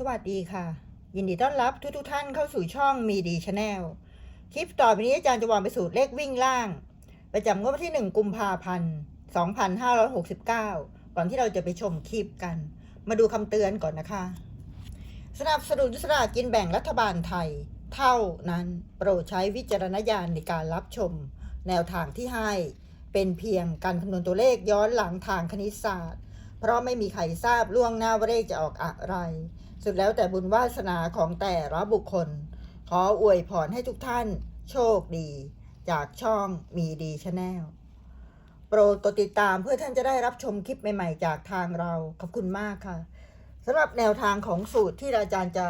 สวัสดีค่ะ ยินดีต้อนรับทุกทุกท่านเข้าสู่ช่องมีดีชาแนลคลิปต่อไปนี้อาจารย์จะวางไปสูตรเลขวิ่งล่าง ประจำงวดวันที่ 1 กุมภาพันธ์ 2569 ก่อนที่เราจะไปชมคลิปกัน มาดูคำเตือนก่อนนะคะ สนับสนุนสลากกินแบ่งรัฐบาลไทย เท่านั้นโปรดใช้วิจารณญาณในการรับชม แนวทางที่ให้ เป็นเพียงการคำนวณตัวเลขย้อนหลังทางคณิตศาสตร์ เพราะไม่มีใครทราบล่วงหน้าว่าเลขจะออกอะไร สุดแล้วแต่บุญวาสนาของแต่ละบุคคล ขออวยพรให้ทุกท่านโชคดี จากช่องมีดีชาแนลโปรดกดติดตามเพื่อท่านจะได้รับชมคลิปใหม่ ๆ จากทางเรา ขอบคุณมากค่ะสำหรับแนวทางของสูตรที่อาจารย์จะ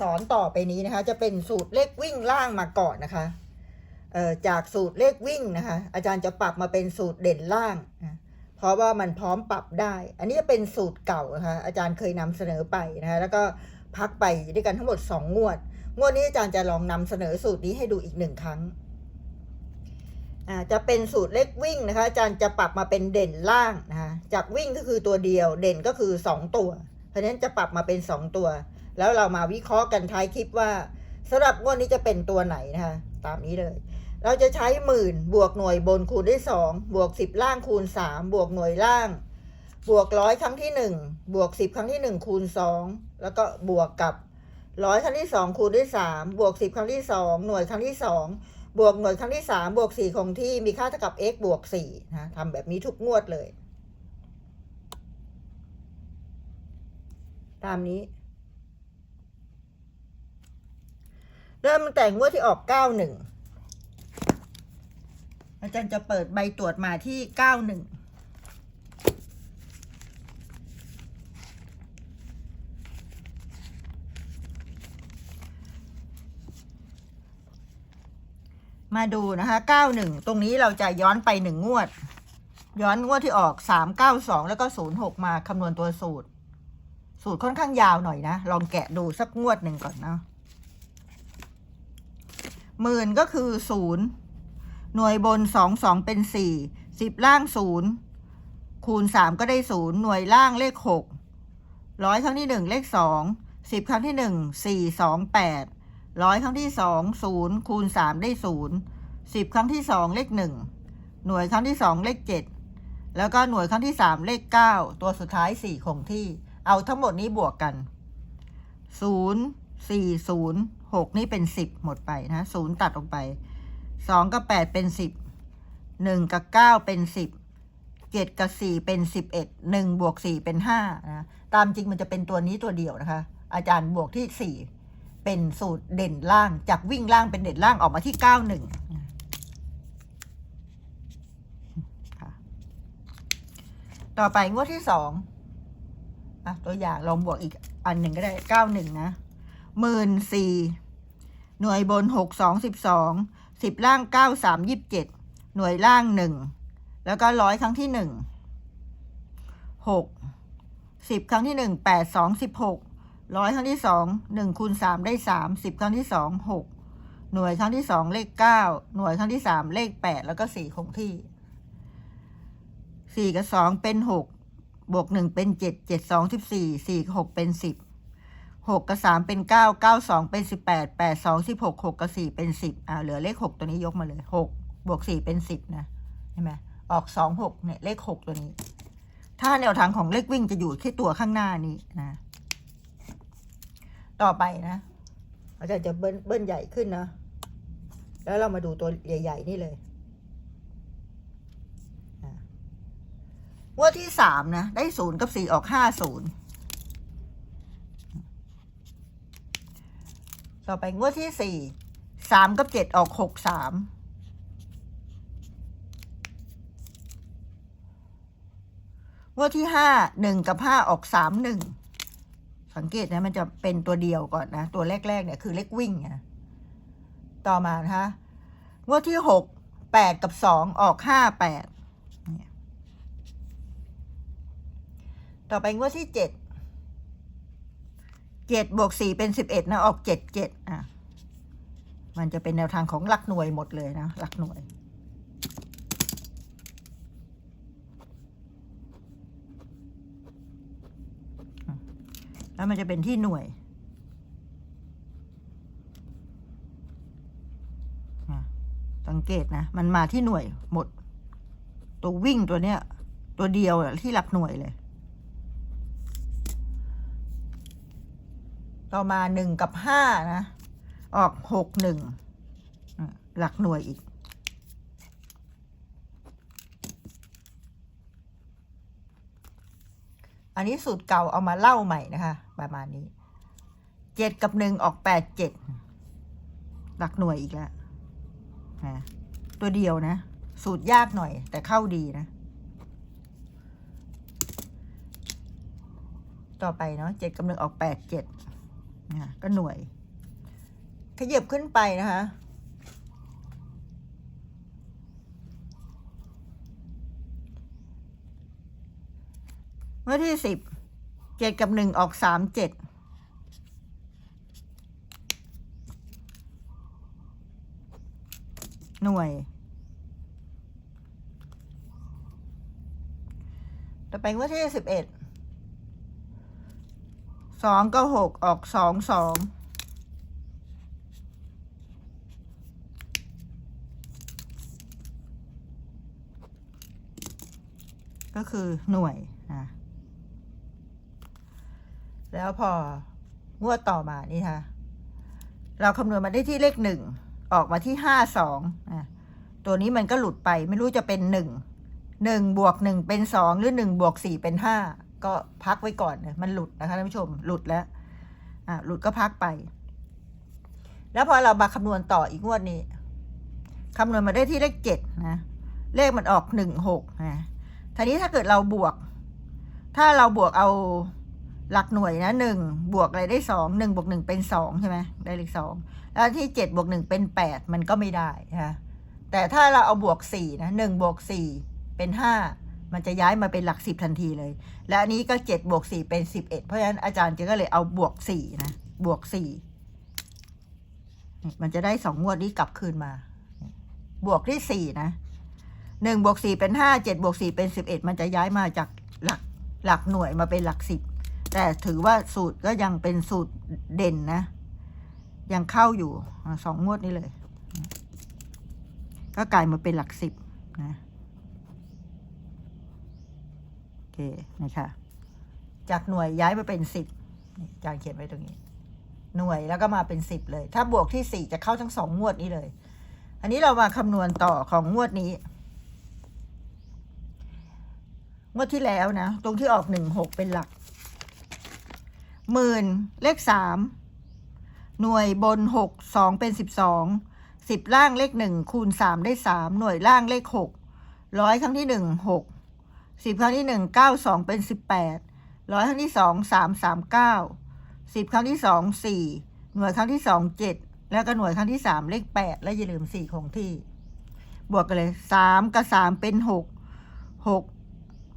สอนต่อไปนี้นะคะ จะเป็นสูตรเลขวิ่งล่างมาก่อนนะคะจากสูตรเลขวิ่งนะคะ อาจารย์จะปรับมาเป็นสูตรเด่นล่างนะ ราะว่ามันพร้อมปรับได้ อันนี้เป็นสูตรเก่านะคะอาจารย์เคยนำเสนอไปนะคะแล้วก็พักไปด้วยกันทั้งหมด 2 งวด งวดนี้อาจารย์จะลองนำเสนอสูตรนี้ให้ดูอีกหนึ่งครั้งอ่าจะเป็นสูตรเลขวิ่งนะคะอาจารย์จะปรับมาเป็นเด่นล่างนะคะจากวิ่งก็คือตัวเดียวเด่นก็คือ 2 ตัว เพราะฉะนั้นจะปรับมาเป็น 2 ตัว แล้วเรามาวิเคราะห์กันท้ายคลิปว่าสำหรับงวดนี้จะเป็นตัวไหนนะคะตามนี้เลย เราจะใช้หมื่นบวกหน่วยบนคูณด้วยสองบวกสิบล่างคูณสามบวกหน่วยล่าง บวกร้อยครั้งที่หนึ่งบวกสิบครั้งที่หนึ่งคูณสองแล้วก็บวกกับร้อยครั้งที่สองคูณด้วยสามบวกสิบครั้งที่สองหน่วยครั้งที่สองบวกหน่วยครั้งที่สามบวกสี่คงที่มีค่าเท่ากับ x บวกสี่นะทำแบบนี้ทุกงวดเลย ตามนี้ เริ่มแต่งวดที่ออกเก้าหนึ่ง อาจารย์จะเปิดใบตรวจมาที่เก้าหนึ่งมาดูนะคะเก้าหนึ่งตรงนี้เราจะย้อนไปหนึ่งงวด ย้อนงวดที่ออกสามเก้าสองแล้วก็ศูนย์หกมาคำนวณตัวสูตร สูตรค่อนข้างยาวหน่อยนะ ลองแกะดูสักงวดหนึ่งก่อนเนาะหมื่นก็คือศูนย์ หน่วยบนสองสองเป็นสี่สิบล่างศูนย์คูณสามก็ได้ศูนย์หน่วยล่างเลขหกร้อยครั้งที่หนึ่งเลขสองสิบครั้งที่หนึ่งสี่สองแปดร้อยครั้งที่สองศูนย์คูณสามได้ศูนย์สิบครั้งที่สองเลขหนึ่งหน่วยครั้งที่สองเลขเจ็ดแล้วก็หน่วยครั้งที่สามเลขเก้าตัวสุดท้ายสี่คงที่ เอาทั้งหมดนี้บวกกันศูนย์สี่ศูนย์หกนี่เป็นสิบหมดไปนะศูนย์ตัดลงไป สองกับแปดเป็นสิบหนึ่งกับเก้าเป็นสิบเจ็ดกับสี่เป็นสิบเอ็ดหนึ่งบวกสี่เป็นห้านะตามจริงมันจะเป็นตัวนี้ตัวเดียวนะคะ อาจารย์บวกที่สี่เป็นสูตรเด่นล่างจากวิ่งล่างเป็นเด่นล่างออกมาที่เก้าหนึ่งต่อไปงวดที่สองอะตัวอย่างลองบวกอีกอันหนึ่งก็ได้เก้าหนึ่งนะหมื่นสี่หน่วยบนหกสองสิบสอง สิบล่างเก้าสามยี่สิบเจ็ดหน่วยล่างหนึ่งแล้วก็ร้อยครั้งที่หนึ่งหกสิบครั้งที่หนึ่งแปดสองสิบหกร้อยครั้งที่สองหนึ่งคูณสามได้สามสิบครั้งที่สองหกหน่วยครั้งที่สองเลขเก้าหน่วยครั้งที่สามเลขแปดแล้วก็สี่คงที่สี่กับสองเป็นหกบวกหนึ่งเป็นเจ็ดเจ็ดสองสิบสี่สี่กับหกเป็นสิบ หกกับสามเป็นเก้าเก้าสองเป็นสิบแปดแปดสองสิบหกหกกับสี่เป็นสิบอ่าเหลือเลขหกตัวนี้ยกมาเลยหกบวกสี่เป็นสิบนะใช่ไหมออกสองหกเนี่ยเลขหกตัวนี้ ถ้าแนวทางของเลขวิ่งจะอยู่ที่ตัวข้างหน้านี้นะ ต่อไปนะอาจารย์จะเบิ้ลเบิ้ลใหญ่ขึ้นนะ แล้วเรามาดูตัวใหญ่ ๆ นี่เลยอะงวดที่สามนะ ได้ศูนย์กับสี่ออกห้าศูนย์ ต่อไปงวดที่สี่สามกับเจ็ดออกหกสามงวดที่ห้าหนึ่งกับห้าออกสามหนึ่งสังเกตนะมันจะเป็นตัวเดียวก่อนนะ ตัวแรก ๆ เนี่ยคือเลขวิ่งนะต่อมานะคะงวดที่หกแปดกับสองออกห้าแปดต่อไปงวดที่เจ็ด เจ็ดบวกสี่เป็นสิบเอ็ดนะออกเจ็ดเจ็ดอะ มันจะเป็นแนวทางของหลักหน่วยหมดเลยนะหลักหน่วยแล้วมันจะเป็นที่หน่วยสังเกตนะ มันมาที่หน่วยหมด ตัววิ่งตัวเนี้ย ตัวเดียวที่หลักหน่วยเลย ต่อมาหนึ่งกับห้านะ ออกหกหนึ่งหลักหน่วยอีก อันนี้สูตรเก่าเอามาเล่าใหม่นะคะ ประมาณนี้เจ็ดกับหนึ่งออกแปดเจ็ดหลักหน่วยอีกแล้วนะตัวเดียวนะ สูตรยากหน่อย แต่เข้าดีนะ ต่อไปเนาะเจ็ดกับหนึ่งออกแปดเจ็ด นะก็หน่วย ขยับขึ้นไปนะคะ เมื่อที่สิบเจ็ดกับหนึ่งออกสามเจ็ดหน่วย ต่อไปเมื่อที่สิบเอ็ด สองก็หกออกสองสองก็คือหน่วยนะแล้วพองวดต่อมานี่ค่ะ เราคำนวณมาได้ที่เลขหนึ่งออกมาที่ห้าสองอะตัวนี้มันก็หลุดไปไม่รู้จะเป็นหนึ่งหนึ่งบวกหนึ่งเป็นสองหรือหนึ่งบวกสี่เป็นห้า ก็พักไว้ก่อนนะมันหลุดนะคะท่านผู้ชมหลุดแล้วอะหลุดก็พักไป แล้วพอเรามาคำนวณต่ออีกงวดนี้คำนวณมาได้ที่เลขเจ็ดนะเลขมันออกหนึ่งหกนะทีนี้ถ้าเกิดเราบวก ถ้าเราบวกเอาหลักหน่วยนะหนึ่งบวกอะไรได้สองหนึ่งบวกหนึ่งเป็นสองใช่ไหมได้เลขสองแล้วที่เจ็ดบวกหนึ่งเป็นแปดมันก็ไม่ได้นะแต่ถ้าเราเอาบวกสี่นะหนึ่งบวกสี่เป็นห้า มันจะย้ายมาเป็นหลักสิบทันทีเลย และอันนี้ก็เจ็ดบวกสี่เป็นสิบเอ็ดเพราะฉะนั้นอาจารย์จึงก็เลยเอาบวกสี่นะบวกสี่มันจะได้สองงวดนี้กลับคืนมา บวกที่สี่นะหนึ่งบวกสี่เป็นห้าเจ็ดบวกสี่เป็นสิบเอ็ดมันจะย้ายมาจากหลักหลักหน่วยมาเป็นหลักสิบแต่ถือว่าสูตรก็ยังเป็นสูตรเด่นนะ ยังเข้าอยู่สองงวดนี้เลย ก็กลายมาเป็นหลักสิบนะ โอ เคนะคะจากหน่วยย้ายมาเป็นสิบอาจารย์เขียนไว้ตรงนี้ หน่วยแล้วก็มาเป็นสิบเลย ถ้าบวกที่สี่จะเข้าทั้งสองงวดนี้เลย อันนี้เรามาคำนวณต่อของงวดนี้ งวดที่แล้วนะ ตรงที่ออกหนึ่งหกเป็นหลักหมื่นเลขสามหน่วยบนหกสองเป็นสิบสองสิบล่างเลขหนึ่งคูณสามได้สามหน่วยล่างเลขหกร้อยครั้งที่หนึ่งหก สิบครั้งที่หนึ่งเก้าสองเป็นสิบแปดร้อยครั้งที่สองสามสามเก้าสิบครั้งที่สองสี่หน่วยครั้งที่สองเจ็ดแล้วก็หน่วยครั้งที่สามเลขแปดและอย่าลืมสี่คงที่ บวกกันเลยสามกับสามเป็นหกหก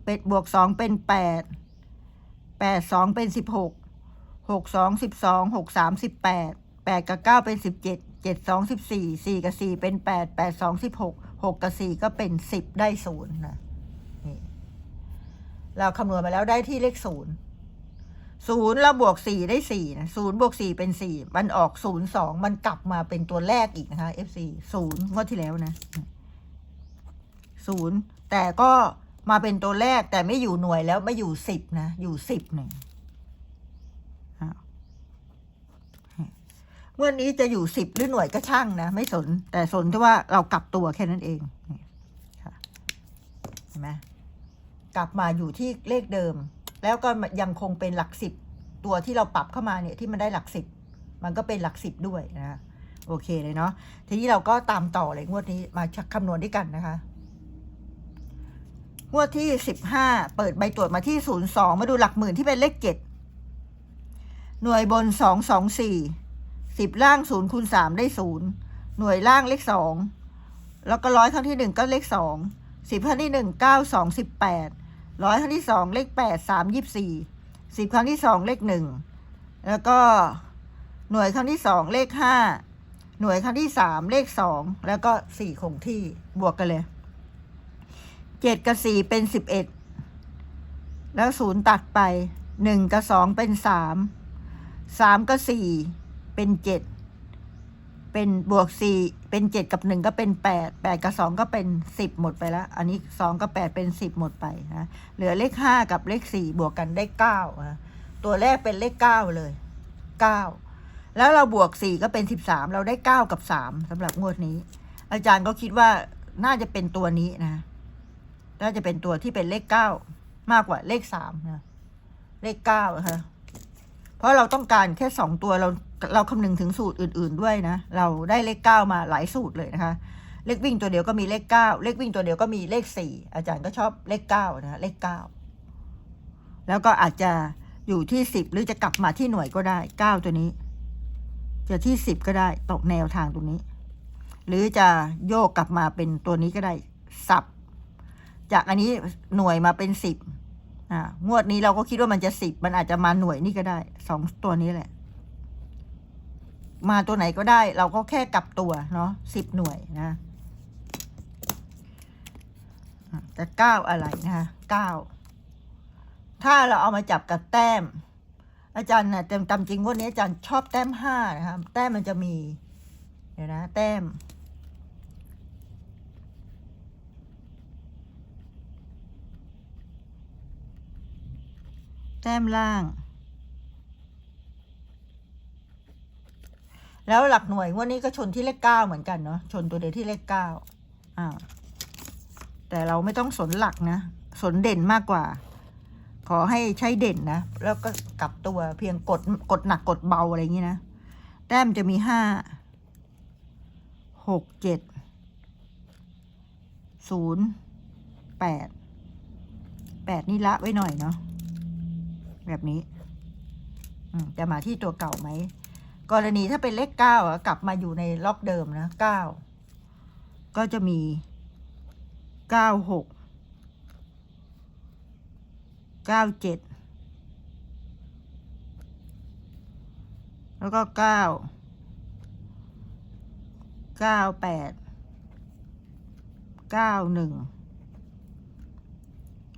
เป็ดบวกสองเป็นแปดแปดสองเป็นสิบหกหกสองสิบสองหกสามสิบแปดแปดกับเก้าเป็นสิบเจ็ดเจ็ดสองสิบสี่สี่กับสี่เป็นแปดแปดสองสิบหกหกกับสี่ก็เป็นสิบได้ศูนย์นะ เราคำนวณมาแล้วได้ที่เลขศูนย์ศูนย์เราบวกสี่ได้สี่นะศูนย์บวกสี่เป็นสี่มันออกศูนย์สองมันกลับมาเป็นตัวแรกอีกนะคะ FC ศูนย์งวดที่แล้วนะศูนย์แต่ก็มาเป็นตัวแรกแต่ไม่อยู่หน่วยแล้วไม่อยู่สิบนะ อยู่สิบหนึ่งอ้าวงวดนี้จะอยู่สิบหรือหน่วยก็ช่างนะ ไม่สน แต่สนที่ว่าเรากลับตัวแค่นั้นเองเห็นไหม กลับมาอยู่ที่เลขเดิม แล้วก็ยังคงเป็นหลักสิบตัวที่เราปรับเข้ามาเนี่ยที่มันได้หลักสิบมันก็เป็นหลักสิบด้วยนะโอเคเลยเนาะทีนี้เราก็ตามต่อเลยงวดนี้มาคำนวณด้วยกันนะคะงวดที่สิบห้าเปิดใบตรวจมาที่ศูนย์สองมาดูหลักหมื่นที่เป็นเลขเจ็ดหน่วยบนสองสองสี่สิบล่างศูนย์คูณสามได้ศูนย์หน่วยล่างเลขสองแล้วก็ร้อยครั้งที่หนึ่งก็เลขสอง สิบครั้งที่หนึ่งเก้าสองสิบแปดร้อยครั้งที่สองเลขแปดสามยี่สี่สิบครั้งที่สองเลขหนึ่งแล้วก็หน่วยครั้งที่สองเลขห้าหน่วยครั้งที่สามเลขสองแล้วก็สี่คงที่บวกกันเลยเจ็ดกับสี่เป็นสิบเอ็ดแล้วศูนย์ตัดไปหนึ่งกับสองเป็นสามสามกับสี่เป็นเจ็ด เป็นบวกสี่เป็นเจ็ดกับหนึ่งก็เป็นแปดแปดกับสองก็เป็นสิบหมดไปแล้ว อันนี้สองกับแปดเป็นสิบหมดไปนะเหลือเลขห้ากับเลขสี่บวกกันได้เก้านะตัวแรกเป็นเลขเก้าเลยเก้าแล้วเราบวกสี่ก็เป็นสิบสามเราได้เก้ากับสามสำหรับงวดนี้ อาจารย์ก็คิดว่าน่าจะเป็นตัวนี้นะ น่าจะเป็นตัวที่เป็นเลขเก้ามากกว่าเลขสามนะเลขเก้าอะฮะ เพราะเราต้องการแค่สองตัวเราเราคำนึงถึงสูตรอื่น ๆด้วยนะ เราได้เลขเก้ามาหลายสูตรเลยนะคะ เลขวิ่งตัวเดียวก็มีเลขเก้าเลขวิ่งตัวเดียวก็มีเลขสี่อาจารย์ก็ชอบเลขเก้านะเลขเก้าแล้วก็อาจจะอยู่ที่สิบหรือจะกลับมาที่หน่วยก็ได้เก้าตัวนี้ จะที่สิบก็ได้ตกแนวทางตรงนี้ หรือจะโยกกลับมาเป็นตัวนี้ก็ได้สับ จากอันนี้หน่วยมาเป็นสิบ อ่างวดนี้เราก็คิดว่ามันจะสิบมันอาจจะมาหน่วยนี่ก็ได้สองตัวนี้แหละ มาตัวไหนก็ได้ เราก็แค่กลับตัวเนาะสิบหน่วยนะอะแต่เก้าอะไรนะคะเก้าถ้าเราเอามาจับกับแต้ม อาจารย์นะ่ะเต็มตามจริงงวันนี้อาจารย์ชอบแต้มห้านะครับแต้มมันจะมี เดี๋ยวนะ แต้ม แต้มล่าง แล้วหลักหน่วยวันนี้ก็ชนที่เลขเก้าเหมือนกันเนาะชนตัวเดียวที่เลขเก้าอ่าแต่เราไม่ต้องสนหลักนะ สนเด่นมากกว่า ขอให้ใช้เด่นนะ แล้วก็กลับตัวเพียงกดกดหนักกดเบาอะไรอย่างนี้นะ แต้มจะมีห้าหกเจ็ดศูนย์แปดแปดนี่ละไว้หน่อยเนาะ แบบนี้จะมาที่ตัวเก่าไหม กรณีถ้าเป็นเลขเก้ากลับมาอยู่ในล็อกเดิมนะเก้าก็จะมีเก้าหกเก้าเจ็ดแล้วก็เก้าเก้าแปดเก้าหนึ่ง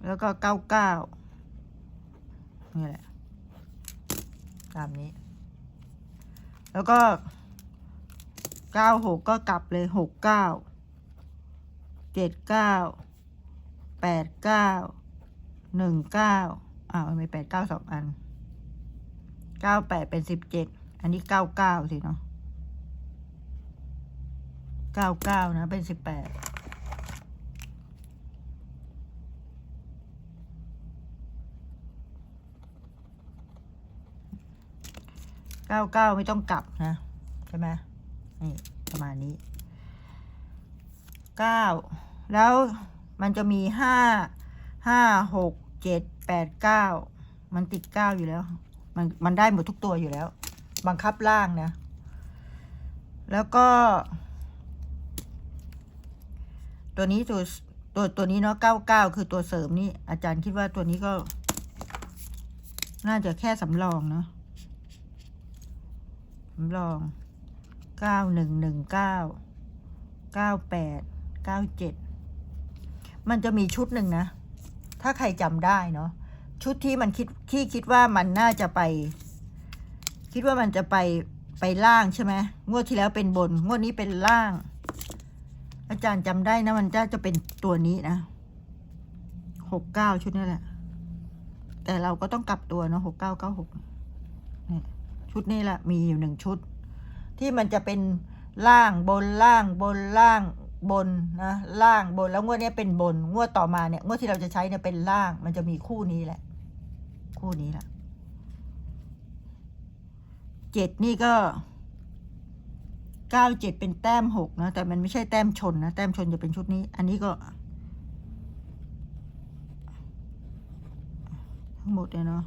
แล้วก็เก้าเก้า นี่แหละ ตามนี้ แล้วก็เก้าหกก็กลับเลยหกเก้าเจ็ดเก้าแปดเก้าหนึ่งเก้าอ้าวม่แปดเก้าสองอันเก้าแปดเป็นสิบเจ็ดอันนี้เก้าเก้าสิเนาะเก้าเก้านะเป็นสิบแปด เก้าเก้าไม่ต้องกลับนะใช่ไหมนี่ประมาณนี้เก้าแล้วมันจะมีห้าห้าหกเจ็ดแปดเก้ามันติดเก้าอยู่แล้ว มันมันได้หมดทุกตัวอยู่แล้ว บังคับล่างนะ แล้วก็ ตัวนี้ตัวตัวตัวนี้เนาะเก้าเก้าคือตัวเสริมนี่อาจารย์คิดว่าตัวนี้ก็ น่าจะแค่สำรองเนาะำรองเก้าหนึ่งหนึ่งเก้าเก้าแปดเก้าเจ็ดมันจะมีชุดหนึ่งนะ ถ้าใครจำได้เนาะ ชุดที่มันคิดที่คิดว่ามันน่าจะไป คิดว่ามันจะไปไปล่างใช่ไหมงวดที่แล้วเป็นบน งวดนี้เป็นล่าง อาจารย์จำได้นะ มันจะจะเป็นตัวนี้นะหกเก้าชุดนี้แหละ แต่เราก็ต้องกลับตัวเนาะหกเก้าเก้าหกเนี่ย ชุดนี้แหละมีอยู่หนึ่งชุด ที่มันจะเป็นล่างบนล่างบนล่างบนนะล่างบนแล้วงวดนี้เป็นบน งวดต่อมาเนี่ยงวดที่เราจะใช้เนี่ยเป็นล่าง มันจะมีคู่นี้แหละ คู่นี้แหละเจ็ดนี่ก็เก้าเจ็ดเป็นแต้มหกนะแต่มันไม่ใช่แต้มชนนะแต้มชนจะเป็นชุดนี้ อันนี้ก็ ทั้งหมดเลยเนาะ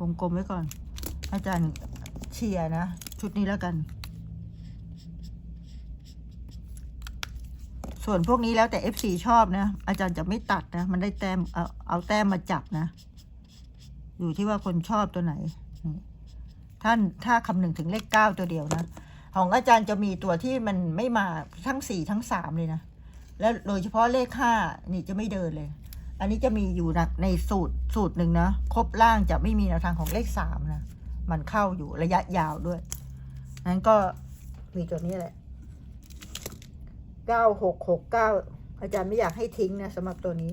วงกลมไว้ก่อน อาจารย์เชียร์นะ ชุดนี้แล้วกัน ส่วนพวกนี้แล้วแต่ FC ชอบนะ อาจารย์จะไม่ตัดนะ มันได้แต้มเอาเอาแต้มมาจับนะ อยู่ที่ว่าคนชอบตัวไหน ท่านถ้าคำหนึ่งถึงเลขเก้าตัวเดียวนะ ของอาจารย์จะมีตัวที่มันไม่มาทั้งสี่ทั้งสามเลยนะ แล้วโดยเฉพาะเลขห้านี่จะไม่เดินเลย อันนี้จะมีอยู่ในสูตรสูตรหนึ่งนะ ครบล่างจะไม่มีแนวทางของเลขสามนะ มันเข้าอยู่ระยะยาวด้วย นั้นก็มีตัวนี้แหละเก้าหกหกเก้าอาจารย์ไม่อยากให้ทิ้งนะสำหรับตัวนี้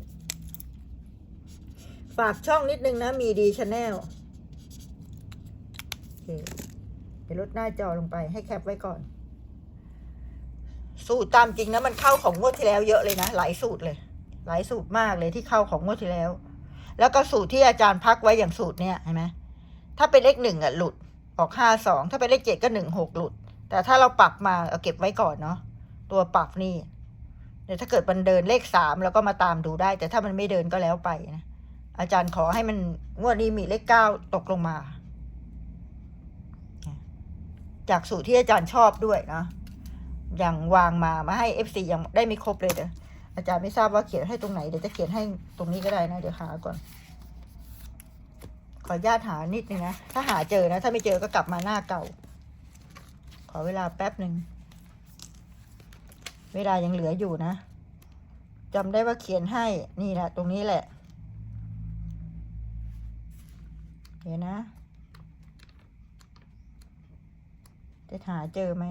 ฝากช่องนิดนึงนะ มีดีชาแนลโอเคเดี๋ยวลดหน้าจอลงไปให้แคปไว้ก่อน สูตรตามจริงนะ มันเข้าของงวดที่แล้วเยอะเลยนะ หลายสูตรเลย หลายสูตรมากเลยที่เข้าของงวดที่แล้ว แล้วก็สูตรที่อาจารย์พักไว้อย่างสูตรเนี้ยเห็นไหม ถ้าเป็นเลขหนึ่งอะหลุดออกห้าสองถ้าเป็นเลขเจ็ดก็หนึ่งหกหลุด แต่ถ้าเราปรับมาเอาเก็บไว้ก่อนเนาะตัวปรับนี่เดี๋ยวถ้าเกิดมันเดินเลขสามเราก็มาตามดูได้ แต่ถ้ามันไม่เดินก็แล้วไปนะอาจารย์ขอให้มันงวดนี้มีเลขเก้าตกลงมา จากสูตรที่อาจารย์ชอบด้วยเนาะอย่างวางมามาให้เอฟซียังได้ไม่ครบเลยเด้ออาจารย์ไม่ทราบว่าเขียนให้ตรงไหนเดี๋ยวจะเขียนให้ตรงนี้ก็ได้นะเดี๋ยวหาก่อน ขอญาตหานิดนึงนะ ถ้าหาเจอนะ ถ้าไม่เจอก็กลับมาหน้าเก่า ขอเวลาแป๊บหนึ่ง เวลายังเหลืออยู่นะจำได้ว่าเขียนให้นี่แหละ ตรงนี้แหละเดี๋ยวนะ จะหาเจอไหม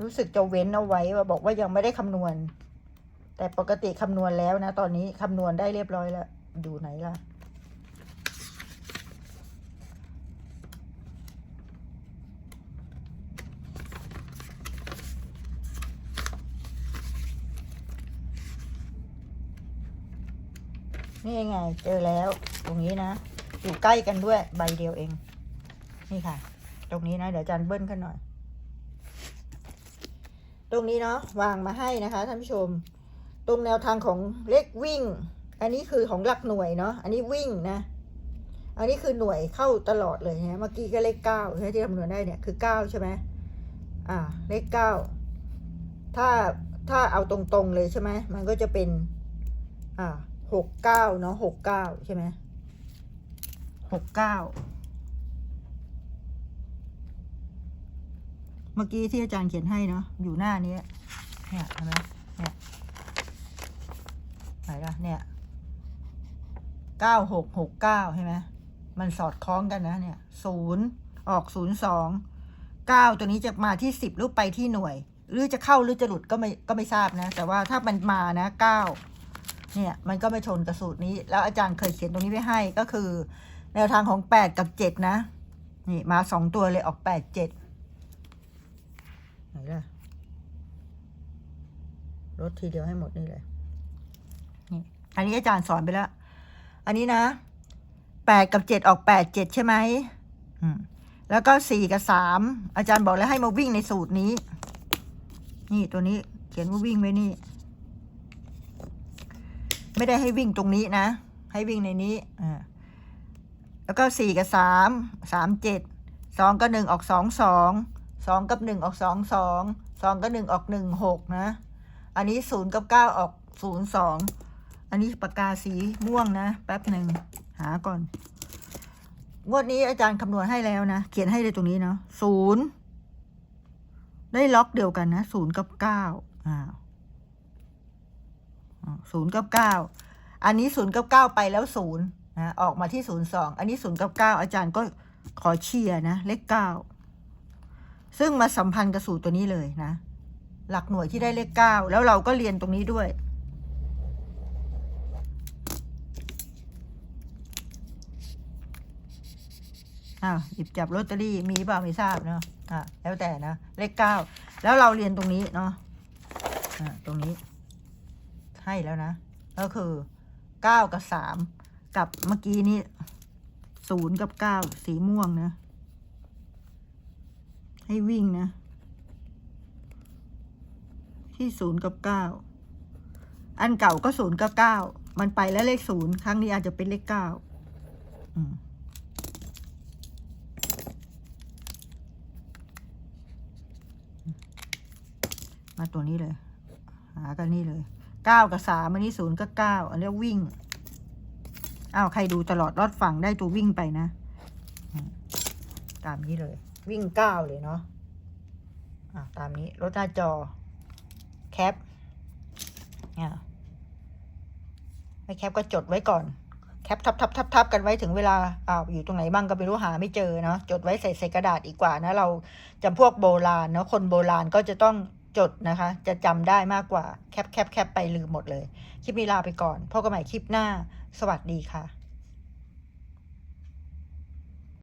รู้สึกจะเว้นเอาไว้ว่าบอกว่ายังไม่ได้คำนวณ แต่ปกติคำนวณแล้วนะ ตอนนี้คำนวณได้เรียบร้อยแล้วดูไหนล่ะ นี่ไง เจอแล้ว ตรงนี้นะ อยู่ใกล้กันด้วยใบเดียวเอง นี่ค่ะ ตรงนี้นะ เดี๋ยวจารย์เบิ้ลขึ้นหน่อย ตรงนี้เนาะวางมาให้นะคะท่านผู้ชม ตรงแนวทางของเลขวิ่ง อันนี้คือของหลักหน่วยเนาะอันนี้วิ่งนะ อันนี้คือหน่วยเข้าตลอดเลยนะเมื่อกี้ก็เลขเก้าใช่ที่คำนวณได้เนี่ยคือเก้าใช่ไหมอ่า เลขเก้าถ้าถ้าเอาตรงๆเลยใช่ไหมมันก็จะเป็น อ่า หกเก้าเนาะหกเก้าใช่ไหมหกเก้าเมื่อกี้ที่อาจารย์เขียนให้เนาะอยู่หน้านี้เนี่ยเห็นไหมเนี่ยไหนล่ะเนี่ยเก้าหกหกเก้าใช่ไหมมันสอดคล้องกันนะเนี่ยศูนย์ออกศูนย์สองเก้าตัวนี้จะมาที่สิบหรือไปที่หน่วย หรือจะเข้าหรือจะหลุดก็ไม่ก็ไม่ทราบนะ แต่ว่าถ้ามันมานะเก้า เนี่ยมันก็ไม่ชนกับสูตรนี้ แล้วอาจารย์เคยเขียนตรงนี้ไว้ให้ก็คือ แนวทางของแปดกับเจ็ดนะ นี่มาสองตัวเลยออกแปดเจ็ดไหนล่ะลดทีเดียวให้หมดนี่เลยนี่อันนี้อาจารย์สอนไปแล้ว อันนี้นะแปดกับเจ็ดออกแปดเจ็ดใช่ไหมอืมแล้วก็สี่กับสามอาจารย์บอกแล้วให้มาวิ่งในสูตรนี้ นี่ตัวนี้เขียนว่าวิ่งไว้นี่ ไม่ได้ให้วิ่งตรงนี้นะ ให้วิ่งในนี้อ่าแล้วก็สี่กับสามสามเจ็ดสองกับหนึ่งออกสองสองสองกับหนึ่งออกสองสองสองกับหนึ่งออกหนึ่งหกนะ อันนี้ศูนย์กับเก้าออกศูนย์สองอันนี้ปากกาสีม่วงนะ แป๊บหนึ่งหาก่อน งวดนี้อาจารย์คำนวณให้แล้วนะ เขียนให้เลยตรงนี้เนาะศูนย์ได้ล็อกเดียวกันนะศูนย์กับเก้าอ้าว ศูนย์กับเก้าอันนี้ศูนย์กับเก้าไปแล้วศูนย์นะออกมาที่ศูนย์สองอันนี้ศูนย์กับเก้าอาจารย์ก็ขอเชียร์นะ เลขเก้าซึ่งมาสัมพันธ์กับสูตรตัวนี้เลยนะ หลักหน่วยที่ได้เลขเก้าแล้วเราก็เรียนตรงนี้ด้วยอ้าวหยิบจับลอตเตอรี่มีเปล่าไม่ทราบเนาะอ่าแล้วแต่นะ เลขเก้าแล้วเราเรียนตรงนี้เนาะอ่าตรงนี้ ให้แล้วนะ ก็คือเก้ากับสามกับเมื่อกี้นี้ศูนย์กับเก้าสีม่วงนะ ให้วิ่งนะ ที่ศูนย์กับเก้าอันเก่าก็ศูนย์กับเก้ามันไปแล้วเลขศูนย์ครั้งนี้อาจจะเป็นเลขเก้ามาตัวนี้เลย หากันนี่เลย เก้ากับสามอันนี้ศูนย์กับเก้าอันเรียกวิ่งอ้าวใครดูตลอดรอดฝั่งได้ตัววิ่งไปนะ ตามนี้เลย วิ่งเก้าเลยเนาะอ่าตามนี้รถหน้าจอ แคปอ่าไม่แคปก็จดไว้ก่อนแคปทับทับทับทับกันไว้ถึงเวลาอ้าวอยู่ตรงไหนบ้างก็ไม่รู้หาไม่เจอเนาะจดไว้ใส่ใส่กระดาษอีกกว่านะ เราจำพวกโบราณเนาะคนโบราณก็จะต้อง จดนะคะ จะจำได้มากกว่าแคปแคปแคปไปลืมหมดเลย คลิปนี้ลาไปก่อนพบกันใหม่คลิปหน้า สวัสดีค่ะ